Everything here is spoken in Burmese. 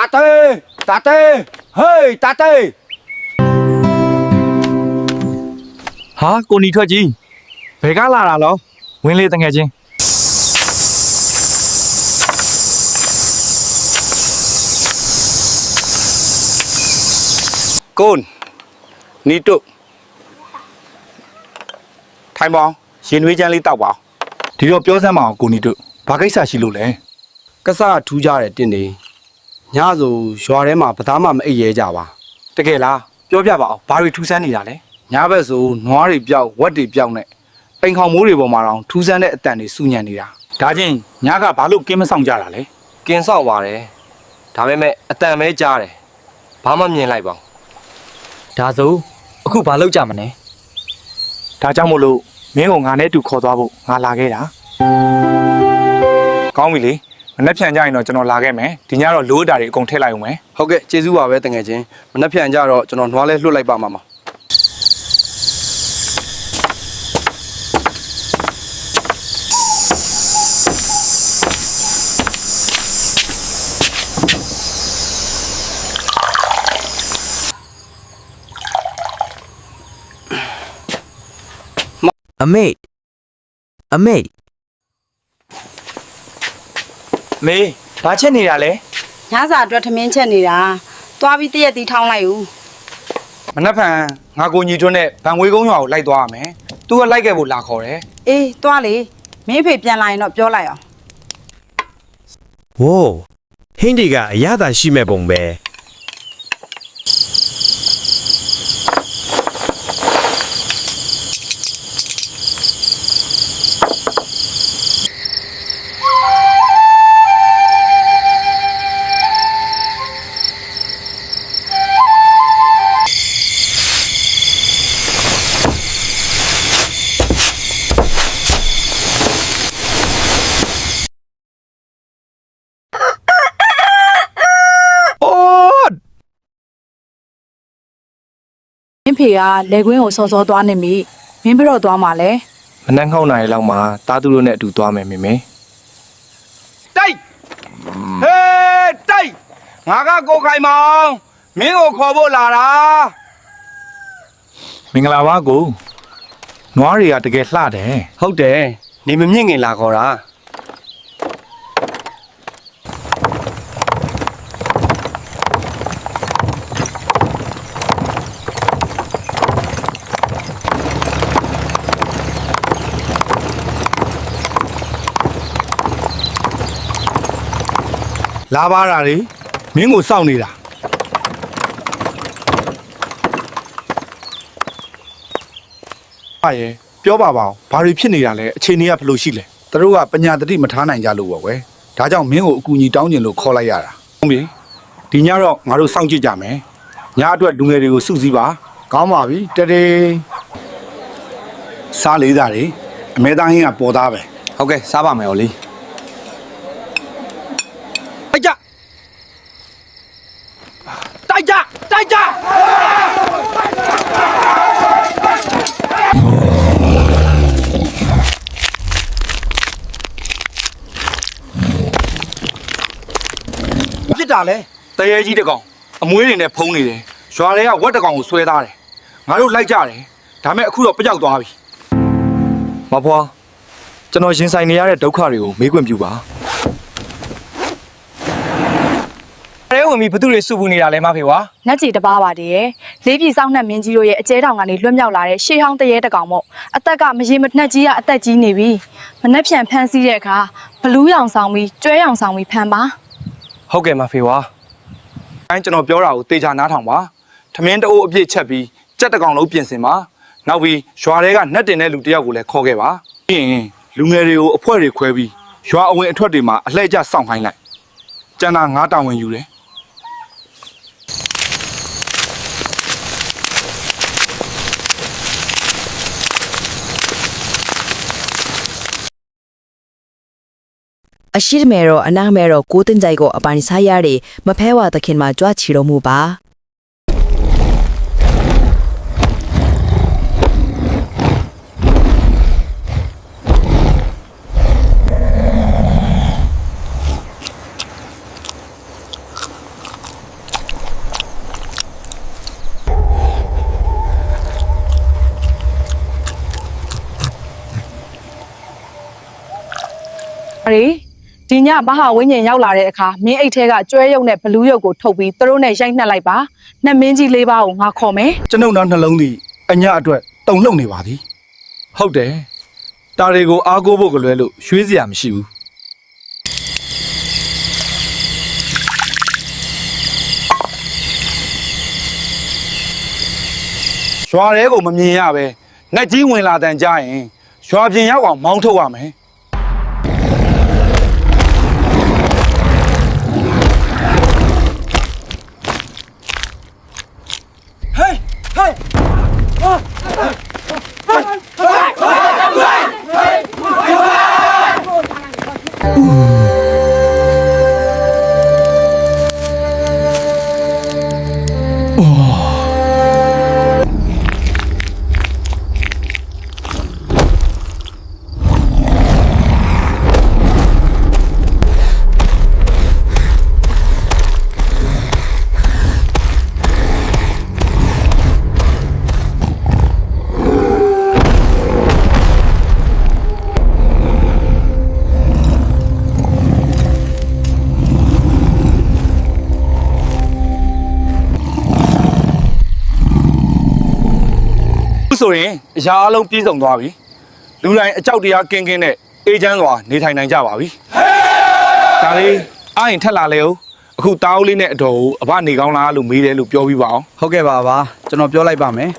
တာတေးတာတေးဟေးတာတေးဟာကိုနီထွက်ကြီးဘယ်ကလာတာလောဝင်းလေးတငယ်ချင်းကုန်းနီတုထိုင်ပါအောင်ရင်နွေးချမ်းလေးတောက်ပါအောင်ဒီတော့ပြောစမ်းမအောင်ကိုနီတို့ဘာကိစ္စရှိလို့လဲကဆထူးကြတဲ့တင့်နေ ညဆိုရွာထဲမှာပသားမှမအိပ်ရဲကြပါတကယ်လားပြောပြပါအောင်ဘာတွေထူးဆန်းနေတာလဲညဘက်ဆိုနွားတွေပြောက်ဝက်တွေပြောက်နဲ့ပိန်ခေါင်မိုးတွေပေါ်မှာတော့ထူးဆန်းတဲ့အတန်တွေစူညံနေတာဒါချင်းညကဘာလို့ကင်းမဆောင်ကြတာလဲကင်းဆောက်ပါတယ်ဒါပေမဲ့အတန်ပဲကြားတယ်ဘာမှမြင်လိုက်ပါဘူးဒါဆိုအခုဘာလုပ်ကြမလဲဒါကြောင့်မို့လို့မင်းကိုငါနဲ့တူခေါ်သွားဖို့ငါလာခဲ့တာကောင်းပြီလေ မနှက်ဖြန်ကြရင်တော့ကျွန်တော်လာခဲ့မယ်ဒီညတော့လိုးတာတွေအကုန်ထည့်လိုက်အောင်မယ်ဟုတ်ကဲ့ကျေးဇူးပါပဲတငယ်ချင်းမနှက်ဖြန်ကြတော့ကျွန်တော်နွားလဲလွှတ်လိုက်ပါမှာပါအမေအမေ မေးဘာချက်နေတာလဲညစာအတွက်ထမင်းချက်နေတာသွားပြီးတရက်တီထောင်းလိုက်ဦးမနှက်ဖန်ငါကိုညီထွန်းနဲ့ဗန်ဝေးကုန်းရွာကိုလိုက်သွားရမယ်သူကလိုက်ခဲ့ဖို့လာခေါ်တယ်အေးသွားလေမင်းအဖေပြန်လာရင်တော့ပြောလိုက်အောင်ဝိုးဟင်းဒီကအရသာရှိမဲ့ပုံပဲ င်းဖေကလေကွင်းကိုစောစောသွားနေပြီမင်းဘယ်တော့သွားမှာလဲမနှက်ငေါ့နိုင်လောက်မှာတားသူတို့နဲ့အတူသွားမယ်မေမေတိုက်ဟေးတိုက်ငါကကိုခိုင်မောင်မင်းကိုခေါ်ဖို့လာတာမင်္ဂလာပါကိုနွားတွေကတကယ်လှတယ်ဟုတ်တယ်နေမမြင့်ငင်လာခေါ်တာ လာပါတာလေမင်းကိုစောင့်နေတာဟာရေပြောပါပါဦးဘာတွေဖြစ်နေတာလဲအခြေအနေကဘယ်လိုရှိလဲသူတို့ကပညာတတိမထားနိုင်ကြလို့ပေါ့ကွယ်ဒါကြောင့်မင်းကိုအကူအညီတောင်းကျင်လို့ခေါ်လိုက်ရတာဟုတ်ပြီဒီညတော့ငါတို့စောင့်ကြည့်ကြမယ်ညအတွက်လူငယ်တွေကိုစုစည်းပါကောင်းပါပြီတတေးစားလေးသားတွေအမဲသားဟင်းကပေါ်သားပဲဟုတ်ကဲ့စားပါမယ်ဟောလီ တိုက်ကြတိုက် ကြတိုက်ကြဖြစ်တာလဲတရေကြီးတစ်ကောင်အမွေးတွေနဲ့ဖုံးနေတယ်ရွာတွေကဝက်တစ်ကောင်ကိုဆွဲသားတယ်ငါတို့လိုက်ကြတယ်ဒါမဲ့အခုတော့ပျောက်သွားပြီမဖွာကျွန်တော်ရင်ဆိုင်နေရတဲ့ဒုက္ခတွေကိုမေးခွင့်ပြုပါ အဲဝင်ပြီးဘသူတွေစုပူနေတာလဲမဖေဝါနတ်ကြီးတစ်ပါးပါတည်းရဲ့လေးပြည်စောင်းနှက်မင်းကြီးတို့ရဲ့အကျဲတောင်ကနေလွတ်မြောက်လာတဲ့ရှေးဟောင်းတရေတကောင်မို့အသက်ကမရေမနှက်ကြီးကအသက်ကြီးနေပြီမနှက်ဖြန်ဖမ်းဆီးတဲ့အခါဘလူးရောင်ဆောင်ပြီးကျွဲရောင်ဆောင်ပြီးဖမ်းပါဟုတ်ကဲ့မဖေဝါအဲကျွန်တော်ပြောတာကိုတေချာနားထောင်ပါထမင်းတအိုးအပြည့်ချက်ပြီးကြက်တစ်ကောင်လုံးပြင်ဆင်ပါနောက်ပြီးရွာတွေကနှက်တင်တဲ့လူတစ်ယောက်ကိုလည်းခေါ်ခဲ့ပါပြီးရင်လူငယ်တွေကိုအဖွဲတွေခွဲပြီးရွာအဝင်အထွက်တွေမှာအလှည့်ကျစောင့်ခိုင်းလိုက်ကျန်တာငါတာဝန်ယူတယ် အရှိမဲရောအနာမဲရောကိုတင်ကြိုက်ကိုအပန်ဆိုင်ရတွေမဖဲဝါသခင်မှာကြွချီတော်မူပါ ဒီညဘာဟာဝင်းကျင်ရောက်လာတဲ့အခါမင်းအိတ်ထဲကကျွဲရုပ်နဲ့ဘလူးရုပ်ကိုထုတ်ပြီးသူတို့နဲ့ရိုက်နှက်လိုက်ပါနှက်မင်းကြီးလေးပါးကိုငါခေါ်မယ်ကျွန်ုပ်နောက်နှလုံးသည်အညအတွက်တုံလှုပ်နေပါသည်ဟုတ်တယ်တာတွေကိုအားကိုးဖို့ကလွဲလို့ရွှေးစရာမရှိဘူးရွာထဲကိုမမြင်ရပဲငက်ကြီးဝင်လာတန်ကြရင်ရွာပြင်ရောက်အောင်မောင်းထုတ်ရမယ် ဆိုရင်အရာအလုံးပြည့်စုံသွားပြီလူတိုင်းအကြောက်တရားကင်းကင်းနဲ့အေးချမ်းစွာနေထိုင်နိုင်ကြပါပြီဒါလေးအားရင်ထက်လာလေဦးအခုတားဦးလေးနဲ့အတော်ကိုအဘနေကောင်းလားလို့မေးတယ်လို့ပြောပြီးပါအောင်ဟုတ်ကဲ့ပါပါကျွန်တော်ပြောလိုက်ပါမယ်